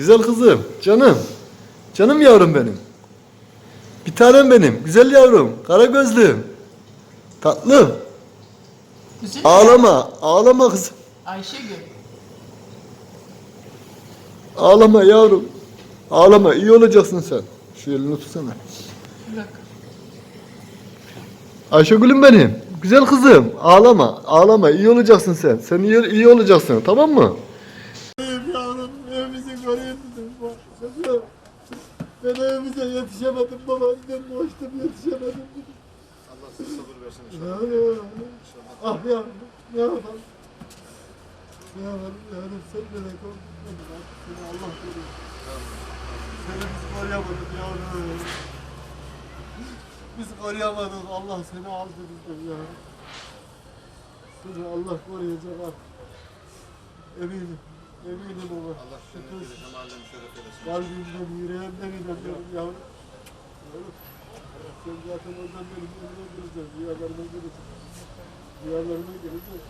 Güzel kızım, canım. Canım yavrum benim. Bir tanem benim, güzel yavrum, kara gözlüm. Tatlım, Güzel. ağlama, ağlama kızım. Ayşegül. Ağlama yavrum. Ağlama, iyi olacaksın sen. Şu elini tutsana. Bırak. Ayşegül'üm benim, güzel kızım. Ağlama, ağlama, iyi olacaksın sen. Sen iyi, iyi olacaksın, tamam mı? Dedim. Ben evimize yetişemedim baba. Ben boştum yetişemedim. Allah size sabır versin inşallah. Yavrum, ah yavrum, ne yapalım? Yavrum, yavrum sen melek ol. Seni Allah korusun. Seni biz koruyamadık yavrum. Biz koruyamadık. Allah seni aldı bizden yavrum. Seni Allah koruyacak artık. Eminim. Eminim baba. Allah Şükür. Kalbimden, yüreğimden inanıyorum yavrum. Yavrum. Sen zaten oradan benim önüme gireceksin. Rüyalarıma gireceksin. Rüyalarıma gireceksin.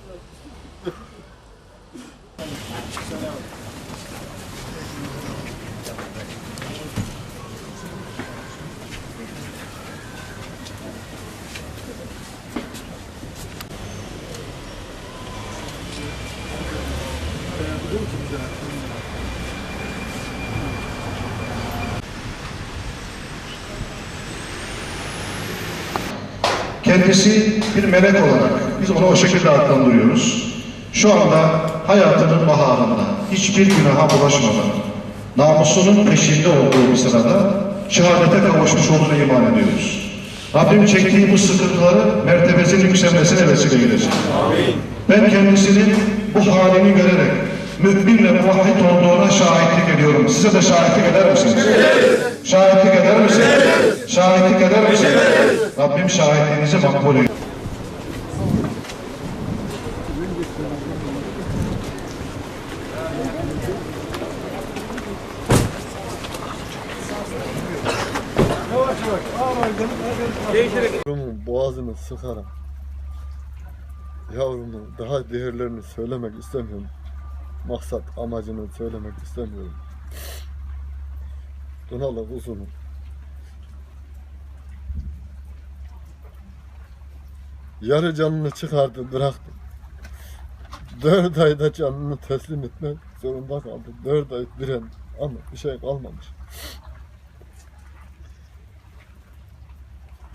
Kendisi bir melek olarak biz onu o şekilde adlandırıyoruz. Şu anda hayatının baharında hiçbir günaha bulaşmadan namusunun peşinde olduğu bir sırada şehadete kavuşmuş olduğunu iman ediyoruz. Rabbim çektiği bu sıkıntıları mertebesinin yükselmesine vesile eylesin. Ben kendisinin bu halini görerek mümin ve muvahhid olduğuna şahitlik ediyorum. Size de şahitlik eder misiniz? Şahitlik eder misiniz? Şahitlik eder misiniz? Rabbim şahitliğinizi makbul eylesin. Yavrumun boğazını sıkarım. Yavrumun daha değerlerini söylemek istemiyorum. Maksat amacını söylemek istemiyorum. Dunalı uzunum. Yarı canını çıkardı bıraktı. Dört ayda canını teslim etmek zorunda kaldı. Dört ay diren ama bir şey kalmamış.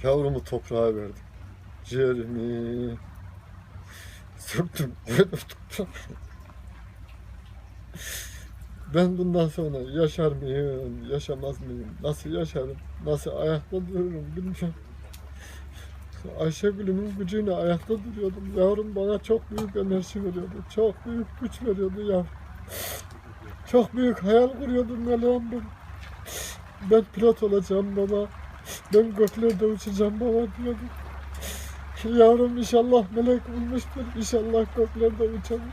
Yavrumu toprağa verdim. Ciğerimi söktüm. koydum toprağa. Ben bundan sonra yaşar mıyım, yaşamaz mıyım, nasıl yaşarım, nasıl ayakta dururum bilmiyorum. Ayşegül'ümün gücüyle ayakta duruyordum. Yavrum bana çok büyük enerji veriyordu. Çok büyük güç veriyordu yavrum. Çok büyük hayal kuruyordum Meleğim ben. Ben pilot olacağım baba. Ben göklerde uçacağım baba diyordum. Yavrum inşallah melek bulmuştur. İnşallah göklerde uçalım.